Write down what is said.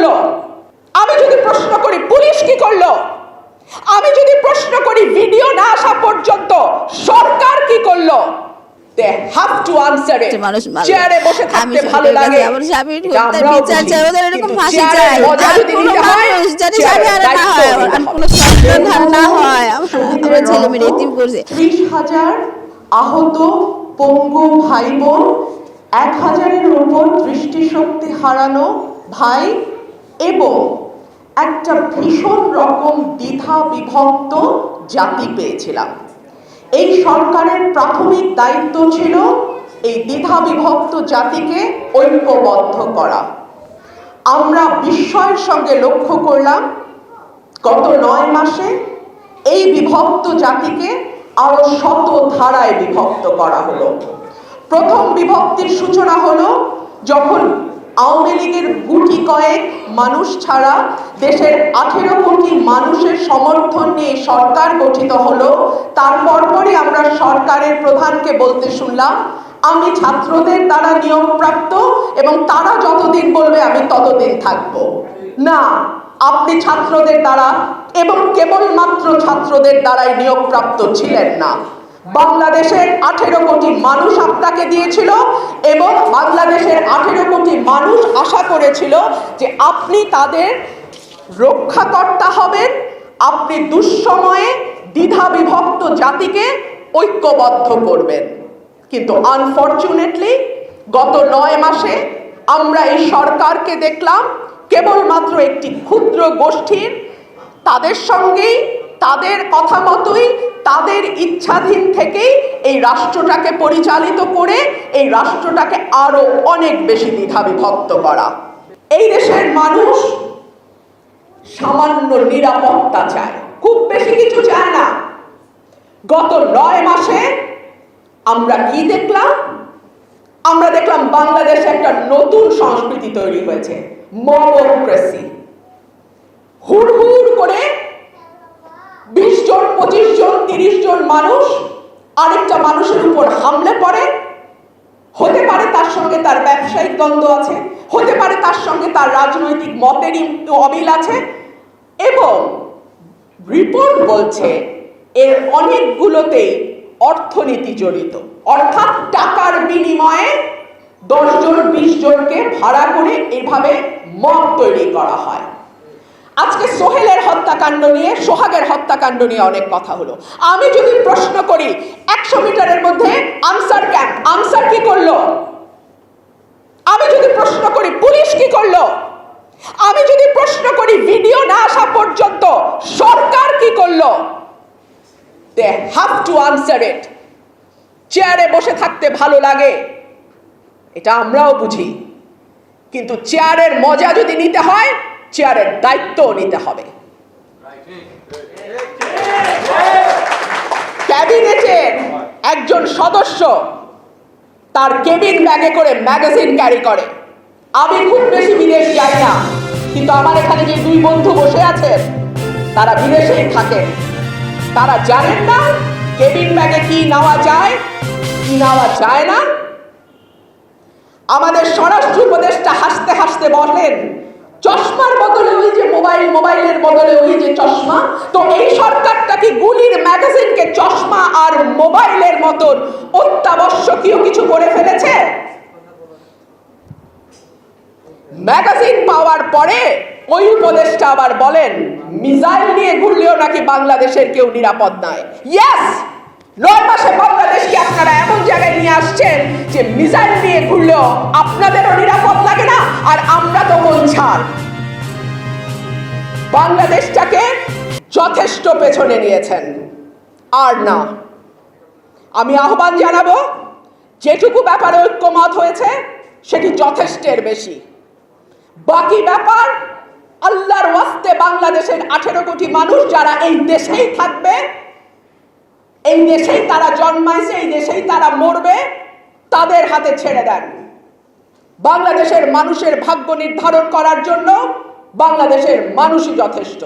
করল? আমি যদি প্রশ্ন করি পুলিশ কি করল? আমি যদি প্রশ্ন করি ভিডিও না আসা পর্যন্ত সরকার কি করল? আহত পঙ্গু ভাই বোন এক হাজারের উপর দৃষ্টিশক্তি হারানো ভাই এবং একটা ভীষণ রকম দ্বিধা বিভক্ত জাতি পেয়েছিলাম। এই সরকারের প্রাথমিক দায়িত্ব ছিল এই দ্বিধা বিভক্ত জাতিকে ঐক্যবদ্ধ করা। আমরা বিস্ময়ের সঙ্গে লক্ষ্য করলাম, গত নয় মাসে এই বিভক্ত জাতিকে আরও শত ধারায় বিভক্ত করা হলো। প্রথম বিভক্তির সূচনা হলো যখন আওয়ামী লীগের গুটি কয়েক মানুষ ছাড়া দেশের আঠেরো কোটি মানুষের সমর্থন নিয়ে সরকার গঠিত হলো তারপর পরই আমরা সরকারের প্রধানকে বলতে শুনলাম, আমি ছাত্রদের দ্বারা নিয়োগপ্রাপ্ত এবং তারা যতদিন বলবে আমি ততদিন থাকব। না, আপনি ছাত্রদের দ্বারা এবং কেবলমাত্র ছাত্রদের দ্বারাই নিয়োগপ্রাপ্ত ছিলেন না। বাংলাদেশের আঠেরো কোটি মানুষ আপনাকে দিয়েছিল এবং বাংলাদেশের আঠেরো কোটি মানুষ আশা করেছিল যে আপনি তাদের রক্ষাকর্তা হবেন, আপনি দুঃসময়ে দ্বিধা বিভক্ত জাতিকে ঐক্যবদ্ধ করবেন। কিন্তু আনফর্চুনেটলি গত নয় মাসে আমরা এই সরকারকে দেখলাম, কেবলমাত্র একটি ক্ষুদ্র গোষ্ঠীর, তাদের সঙ্গেই তাদের কথা মতোই, তাদের ইচ্ছাধীন থেকেই এই রাষ্ট্রটাকে পরিচালিত করে, এই রাষ্ট্রটাকে আরও অনেক বেশি দ্বিধা বিভক্ত করা। এই দেশের মানুষ সামান্য নিরাপত্তা চায়। খুব বেশি কিছু চায় না। গত নয় মাসে আমরা কি দেখলাম? আমরা দেখলাম বাংলাদেশে একটা নতুন সংস্কৃতি তৈরি হয়েছে, মবোক্রেসি। হুড় হুড় করে বিশ জন, পঁচিশ জন, তিরিশ জন মানুষ আরেকটা মানুষের উপর হামলে পড়ে হতে পারে তার সঙ্গে তার ব্যবসায়িক দ্বন্দ্ব আছে, হতে পারে তার সঙ্গে তার রাজনৈতিক মতেরই অমিল আছে এবং রিপোর্ট বলছে এর অনেকগুলোতেই অর্থনীতি জড়িত। অর্থাৎ টাকার বিনিময়ে দশজন বিশ জনকে ভাড়া করে এভাবে মত তৈরি করা হয়। আজকে সোহেলের হত্যাকাণ্ড নিয়ে, সোহাগের হত্যাকাণ্ড নিয়ে অনেক কথা হলো। আমি যদি প্রশ্ন করি, একশো মিটারের মধ্যে আনসার ক্যাম্প আনসার কি করল? আমি যদি প্রশ্ন করি, পুলিশ কি করল? আমি যদি প্রশ্ন করি, ভিডিও না আসা পর্যন্ত সরকার কি করল? They have to answer it চেয়ারে বসে থাকতে ভালো লাগে। এটা আমরাও বুঝি। কিন্তু চেয়ারের মজা যদি নিতে হয় চেয়ারের দায়িত্বও নিতে হবে। ক্যাবিনেটের একজন সদস্য তার কেবিন ব্যাগে করে ম্যাগাজিন ক্যারি করে। আমি খুব বেশি বিদেশ যাই না, কিন্তু আমার এখানে যে দুই বন্ধু বসে আছেন, তারা বিদেশেই থাকেন। তারা জানেন না কেবিন ব্যাগে কি নেওয়া যায়, কি নেওয়া যায় না। আমাদের স্বরাষ্ট্র উপদেষ্টা হাসতে হাসতে বলেন চশমার বদলে ওই যে মোবাইল, মোবাইলের বদলে ওই যে চশমা। তো এই সরকারটা কি গুলির ম্যাগাজিনকে চশমা আর মোবাইলের মতন অত্যাবশ্যকীয় কিছু করে ফেলেছে? ম্যাগাজিন পাওয়ার পরে ওই উপদেশটা আবার বলেন, মিসাইল নিয়ে ঘুরলেও নাকি বাংলাদেশের কেউ নিরাপদ নয়। ইয়েস নয় মাসে বাংলাদেশকে আপনারা এমন জায়গায় নিয়ে আসছেন যে মিসাইল নিয়ে ঘুরলেও আপনাদেরও নিরাপদ লাগে না? আর আমরা তো ছাড়। বাংলাদেশটাকে যথেষ্ট পেছনে নিয়েছেন। আর না, আমি আহ্বান জানাব, যেটুকু ব্যাপারে ঐক্যমত হয়েছে, সেটি যথেষ্টের বেশি। বাকি ব্যাপার, আল্লাহর ওয়াস্তে বাংলাদেশের আঠেরো কোটি মানুষ যারা এই দেশেই থাকবে, এই দেশেই তারা জন্মাইছে, এই দেশেই তারা মরবে, তাদের হাতে ছেড়ে দেন। বাংলাদেশের মানুষের ভাগ্য নির্ধারণ করার জন্য বাংলাদেশের মানুষই যথেষ্ট।